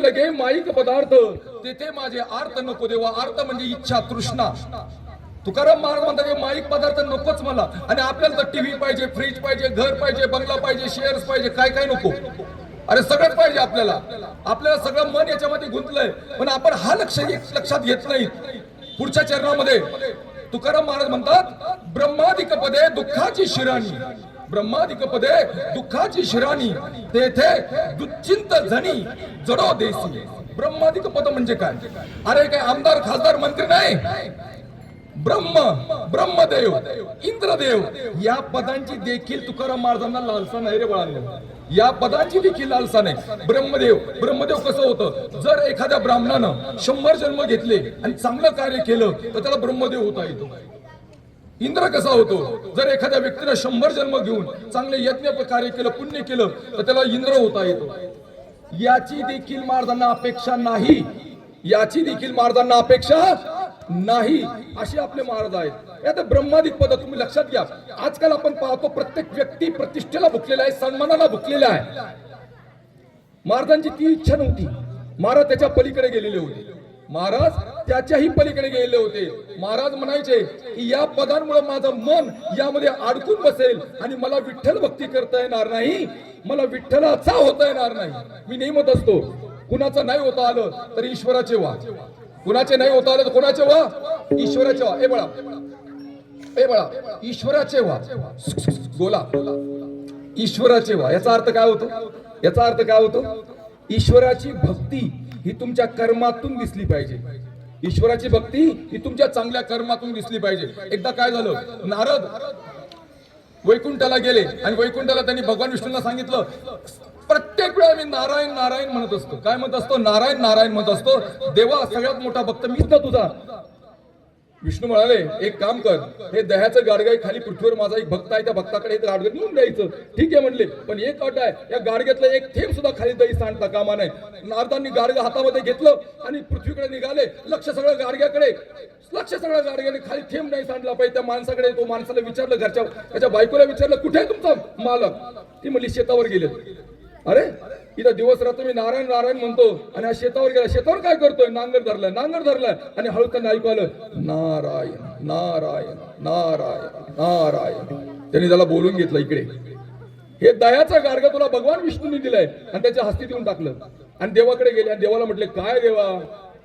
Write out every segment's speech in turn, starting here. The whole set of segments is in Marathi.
लगे माईक पदार्थ. तेथे माझे आर्त नको देवा. आर्त म्हणजे इच्छा तृष्णा. तुकाराम महाराज म्हणतात माईक पदार्थ नकोच मला. आणि आपल्याला तर टीव्ही पाहिजे फ्रीज पाहिजे घर पाहिजे बंगला पाहिजे शेअर्स पाहिजे काय काय नको. अरे सगळंच पाहिजे आपल्याला. आपल्याला सगळं मन याच्यामध्ये गुंतलंय. पण आपण हा लक्ष लक्षात घेत नाही. पुढच्या चरणामध्ये. तुकाराम महाराज म्हणतात ब्रह्मादिक पदे दुःखाची शिराणी. ब्रह्मादिक पदे दुःखाची शिराणी तेथे दुच्चिंत झणी जडो देसी. ब्रह्मादिक पद म्हणजे काय? अरे काय आमदार खासदार मंत्री नाही? ब्रह्म ब्रह्मदेव इंद्रदेव या पदांची देखील तुकाराम महाराजांना लालसा नाही रे बाळांनो. या पदांची देखील लालसा नाही. ब्रह्मदेव ब्रह्मदेव कसं होतं? जर एखाद्या ब्राह्मणानं शंभर जन्म घेतले आणि चांगलं कार्य केलं तर त्याला ब्रह्मदेव होता येतो. इंद्र कसा होतो जर एखाद्या व्यक्तीनं शंभर जन्म घेऊन चांगले यज्ञ कार्य केलं पुण्य केलं तर त्याला इंद्र होता येतो. याची देखील महाराजांना अपेक्षा नाही. याची देखील महाराजांना अपेक्षा नाही. असे आपले महाराज आहेत. आता ब्रह्मादिक पद तुम्ही लक्षात घ्या. आजकाल आपण पाहतो प्रत्येक व्यक्ती प्रतिष्ठेला भुकलेला आहे सन्मानाला भुकलेला आहे. महाराजांची ती इच्छा नव्हती. महाराज त्याच्या पलीकडे गेलेले होते. महाराज त्याच्याही पलीकडे गेलेले होते. महाराज म्हणायचे की या पदांमुळे माझं मन यामध्ये अडकून बसेल आणि मला विठ्ठल भक्ती करता येणार नाही. मला विठ्ठलाचा होता येणार नाही. मी नेहमत असतो. कुणाचं नाही होता आलं तर ईश्वराचे वा कुणाचे नाही होता आलं तर कोणाचे वा ईश्वराचे वा ए बळा. ए बळा ईश्वराचे वा बोला. ईश्वराचे वा याचा अर्थ काय होतो? याचा अर्थ काय होतो? ईश्वराची भक्ती ही तुमच्या कर्मातून दिसली पाहिजे. ईश्वराची भक्ती ही तुमच्या चांगल्या कर्मातून दिसली पाहिजे. एकदा काय झालं? नारद वैकुंठाला गेले आणि वैकुंठाला त्यांनी भगवान विष्णूंना सांगितलं प्रत्येक वेळा मी नारायण नारायण म्हणत असतो. काय म्हणत असतो? नारायण नारायण म्हणत असतो. देवा सगळ्यात मोठा भक्त मीच ना तुझा. विष्णू म्हणाले एक काम कर हे दह्याचं गाडगाई खाली पृथ्वीवर माझा एक भक्त आहे त्या भक्ताकडे हे गाडगं नेऊन द्यायचं. ठीक आहे म्हणले. पण एक अट आहे या गाडग्यातला एक थेंब सुद्धा खाली दही सांडता कामा नाही नारदांनी गाडगं हातामध्ये घेतलं आणि पृथ्वीकडे निघाले. लक्ष सगळं गाडग्याकडे लक्ष सगळं गाडग्याने खाली थेंब नाही सांडला पाहिजे. त्या माणसाकडे तो माणसाला विचारलं घरच्या त्याच्या बायकोला विचारलं कुठे आहे तुमचा मालक? ती म्हणली शेतावर गेले. अरे इथं दिवस रात्र मी नारायण नारायण म्हणतो आणि हा शेतावर गेला. शेतावर काय करतोय? नांगर धरलाय नांगर धरलाय आणि हळू त्यांना ऐकू आलं नारायण नारायण नारायण नारायण. त्यांनी त्याला बोलून घेतलं इकडे. हे दयाचा गार्ग तुला भगवान विष्णूने दिलाय. आणि त्याच्या हस्ती देऊन टाकलं. आणि देवाकडे गेले आणि देवाला म्हटले काय देवा?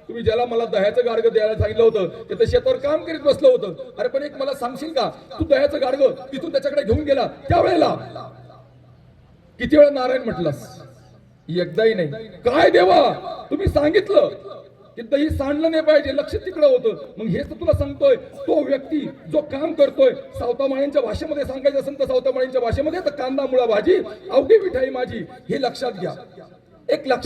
तुम्ही ज्याला मला दह्याचं गाडगं द्यायला सांगितलं होतं ते तर शेतावर काम करीत बसलं होतं. अरे पण एक मला सांगशील का? तू दह्याचं गाडगं तिथून त्याच्याकडे घेऊन गेला त्यावेळेला किती वेळा नारायण म्हटलास? एकदाही नाही. काय देवा? तुम्ही सांगितलं की दही सांडलं नाही पाहिजे लक्ष तिकडं होतं. मग हेच तुला सांगतोय तो व्यक्ती जो काम करतोय सावतामाळ्यांच्या भाषेमध्ये सांगायचं असेल तर सावतामाळ्यांच्या भाषेमध्ये तर कांदा मुळा भाजी अवघी मिठाई माझी हे लक्षात घ्या. एक लक्षात